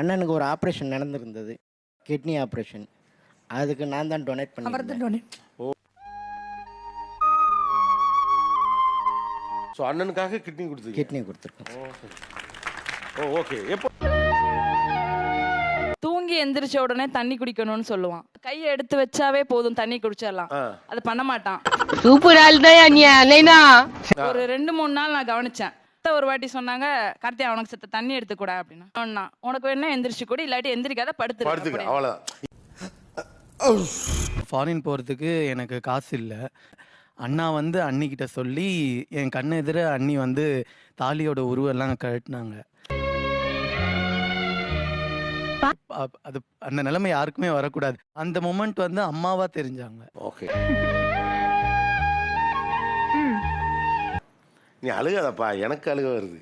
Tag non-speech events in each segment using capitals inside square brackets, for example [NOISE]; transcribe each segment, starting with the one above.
அண்ணனுக்கு ஒரு operation நடந்திருந்தது. Kidney operation அதுக்கு நான் தான் டொனேட் தான் donate. ஸோ அண்ணனுக்காக கிட்னி கொடுத்தீங்க? கிட்னி கொடுத்துருக்கோம். ஓ ஓகே எப்போ? தூங்கி எந்திரிச்ச உடனே தண்ணி குடிக்கணும்னு சொல்லுவான். கையை எடுத்து வச்சாவே போதும் தண்ணி குடிச்சிடலாம். அது பண்ண மாட்டான். சூப்பர் ஆள் தான் ஒரு ரெண்டு மூணு நாள் நான் கவனிச்சேன். அத்தை ஒரு வாட்டி சொன்னாங்க கார்த்தியா அவனுக்கு செத்த தண்ணி எடுத்துக்கூட அப்படின்னா. சொன்னா உனக்கு வேணா எந்திரிச்சு கூட இல்லாட்டி எந்திரிக்காத படுத்துரு. படுத்துக்க. அவ்வளோதான் ஃபாரின் போகிறதுக்கு எனக்கு காசு இல்லை. அண்ணா வந்து அண்ணிக்கிட்ட சொல்லி என் கண்ணு எதிர அண்ணி வந்து தாலியோட உருவெல்லாம் கழட்டினாங்க. அப்- அது அந்த நிலைமை யாருக்குமே வரக்கூடாது. அந்த மொமெண்ட் வந்து அம்மாவா தெரிஞ்சாங்க. ஓகே நீ அழுகாதப்பா எனக்கு அழுக வருது.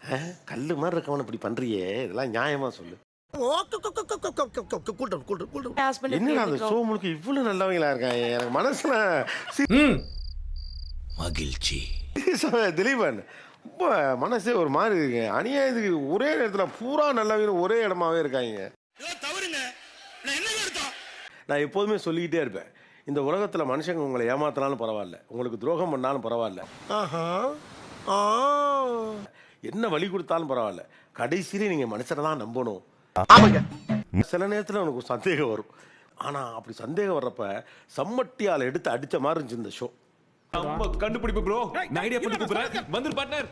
அஹ், கல்லு மாதிரி இருக்கவன இப்படி பண்றியே இதெல்லாம் நியாயமா சொல்லு. என்னடா அந்த. ஷோ முழுக்க இவ்வளவு நல்லவங்களா இருக்காங்க எனக்கு மனசுல மகிழ்ச்சி. [LAUGHS] திலீபன் ரொம்ப மனசே ஒரு மாதிரி இருக்கு. அநியாயத்துக்கு ஒரே நேரத்துல பூரா நல்லவங்க ஒரே இடமாவே இருக்காங்க. நான் எப்போதுமே சொல்லிக்கிட்டே இருப்பேன் இந்த உலகத்துல மனுஷங்க உங்களை ஏமாத்தினாலும் பரவாயில்ல உங்களுக்கு துரோகம் பண்ணாலும் பரவாயில்ல. என்ன வழி கொடுத்தாலும் பரவாயில்ல கடைசியில நீங்க மனுஷனை தான் நம்பணும். சில நேரத்துல உனக்கு ஒரு சந்தேகம் வரும். ஆனா அப்படி சந்தேகம் வர்றப்ப சம்மட்டியால் எடுத்து அடிச்ச மாதிரி இருந்துச்சு இந்த ஷோ நம்ம கண்டுபிடிப்பு ப்ரோ நான் ஐடியா பண்ணி கூப்பிடுறேன். வந்துரு பார்ட்னர்